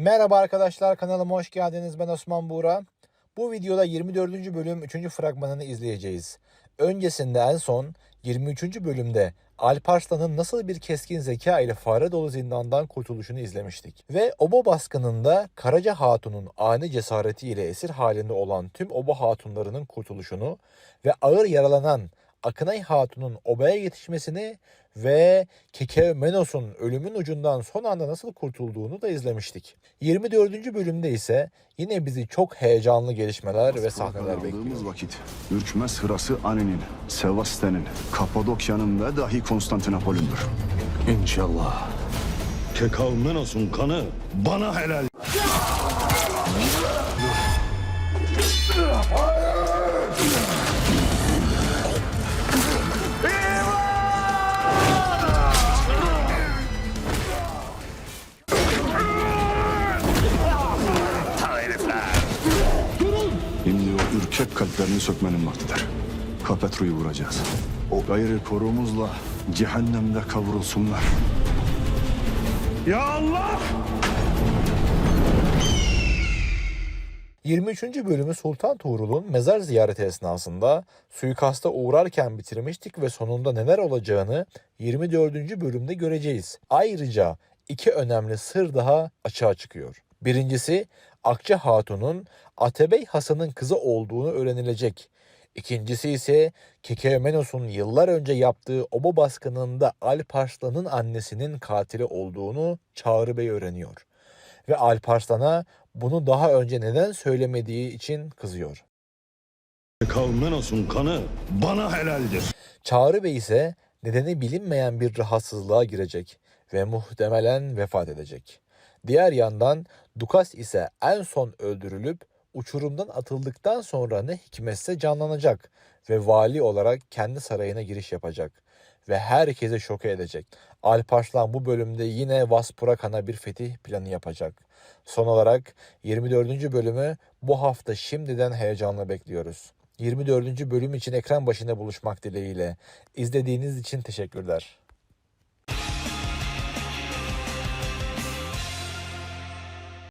Merhaba arkadaşlar kanalıma hoş geldiniz. Ben Osman Buğra. Bu videoda 24. bölüm 3. fragmanını izleyeceğiz. Öncesinde en son 23. bölümde Alparslan'ın nasıl bir keskin zeka ile fare dolu zindandan kurtuluşunu izlemiştik. Ve oba baskınında Karaca Hatun'un ani cesaretiyle esir halinde olan tüm oba hatunlarının kurtuluşunu ve ağır yaralanan Akınay Hatun'un obaya yetişmesini ve Kekemenos'un ölümün ucundan son anda nasıl kurtulduğunu da izlemiştik. 24. bölümde ise yine bizi çok heyecanlı gelişmeler ve sahneler bekliyor. Vakit ürkmez hırası Ani'nin, Sevasten'in, Kapadokya'nın ve dahi Konstantinopol'ündür. İnşallah. Kekavmenos'un kanı bana helal. Ürkek kalplerini sökmenin vaktidir. Kapetru'yu vuracağız. O gayrı korumuzla cehennemde kavrulsunlar. Ya Allah! 23. bölümü Sultan Tuğrul'un mezar ziyareti esnasında suikasta uğrarken bitirmiştik ve sonunda neler olacağını 24. bölümde göreceğiz. Ayrıca iki önemli sır daha açığa çıkıyor. Birincisi Akça Hatun'un Atebey Hasan'ın kızı olduğunu öğrenilecek. İkincisi ise Kekemenos'un yıllar önce yaptığı oba baskınında Alparslan'ın annesinin katili olduğunu Çağrı Bey öğreniyor ve Alparslan'a bunu daha önce neden söylemediği için kızıyor. Kekavmenos'un kanı bana helaldir. Çağrı Bey ise nedeni bilinmeyen bir rahatsızlığa girecek ve muhtemelen vefat edecek. Diğer yandan Dukas ise en son öldürülüp uçurumdan atıldıktan sonra ne hikmetse canlanacak ve vali olarak kendi sarayına giriş yapacak ve herkesi şoke edecek. Alparslan bu bölümde yine Vaspurakan'a bir fetih planı yapacak. Son olarak 24. bölümü bu hafta şimdiden heyecanla bekliyoruz. 24. bölüm için ekran başında buluşmak dileğiyle. İzlediğiniz için teşekkürler.